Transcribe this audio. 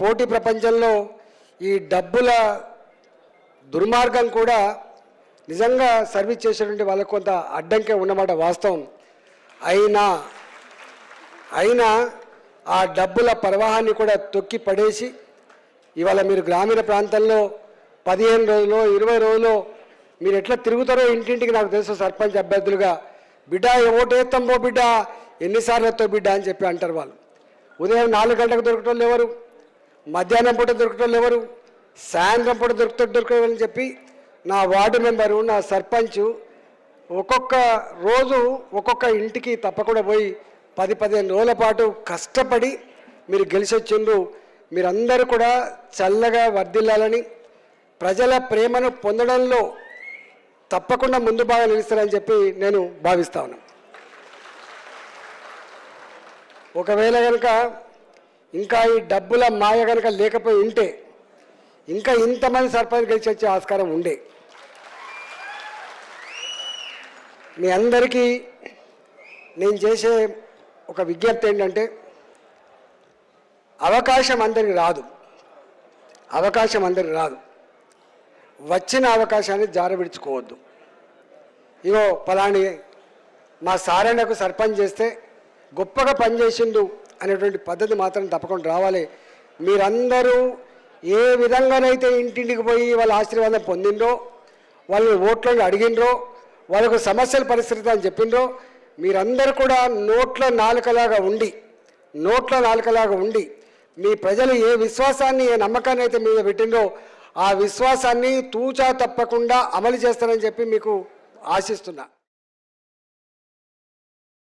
పోటీ ప్రపంచంలో ఈ డబ్బుల దుర్మార్గం కూడా నిజంగా సర్వీస్ చేసేటువంటి వాళ్ళకు కొంత అడ్డంకే ఉన్నమాట వాస్తవం. అయినా అయినా ఆ డబ్బుల ప్రవాహాన్ని కూడా తొక్కి పడేసి ఇవాళ మీరు గ్రామీణ ప్రాంతంలో పదిహేను రోజులు ఇరవై రోజులు మీరు ఎట్లా తిరుగుతారో ఇంటింటికి నాకు తెలుసు సర్పంచ్ అభ్యర్థులుగా. బిడ్డ ఓటేస్తాం పో బిడ్డ? ఎన్నిసార్లు ఎత్తో బిడ్డ? అని చెప్పి అంటారు వాళ్ళు. ఉదయం నాలుగు గంటలకు దొరకటం ఎవరు? మధ్యాహ్నం పూట దొరకటం ఎవరు? సాయంత్రం పూట దొరుకుతూ దొరకని చెప్పి నా వార్డు మెంబరు నా సర్పంచ్ ఒక్కొక్క రోజు ఒక్కొక్క ఇంటికి తప్పకుండా పోయి పది పదిహేను రోజుల పాటు కష్టపడి మీరు గెలిచి వచ్చిండ్రు మీరందరూ కూడా చల్లగా వర్ధిల్లాలని ప్రజల ప్రేమను పొందడంలో తప్పకుండా ముందు బాగా నిలుస్తారని చెప్పి నేను భావిస్తా ఉన్నాను. ఒకవేళ కనుక ఇంకా ఈ డబ్బుల మాయ కనుక లేకపోయి ఉంటే ఇంకా ఇంతమంది సర్పంచ్ గెలిచి వచ్చే ఆస్కారం ఉండే. మీ అందరికీ నేను చేసే ఒక విజ్ఞప్తి ఏంటంటే అవకాశం అందరికి రాదు. అవకాశం అందరికి రాదు. వచ్చిన అవకాశాన్ని జారబిడుచుకోవద్దు. ఇగో పలాని మా సారణకు సర్పంచ్ చేస్తే గొప్పగా పనిచేసిండు అనేటువంటి పద్ధతి మాత్రం తప్పకుండా రావాలి. మీరందరూ ఏ విధంగానైతే ఇంటింటికి పోయి వాళ్ళ ఆశీర్వాదం పొందిండ్రో వాళ్ళని ఓట్లను అడిగినరో వాళ్ళకు సమస్యల పరిస్థితి అని చెప్పిండ్రో మీరందరూ కూడా నోట్ల నాలుకలాగా ఉండి నోట్ల నాలుకలాగా ఉండి మీ ప్రజలు ఏ విశ్వాసాన్ని ఏ నమ్మకాన్ని అయితే మీద పెట్టిందో ఆ విశ్వాసాన్ని తూచా తప్పకుండా అమలు చేస్తారని చెప్పి మీకు ఆశిస్తున్నా.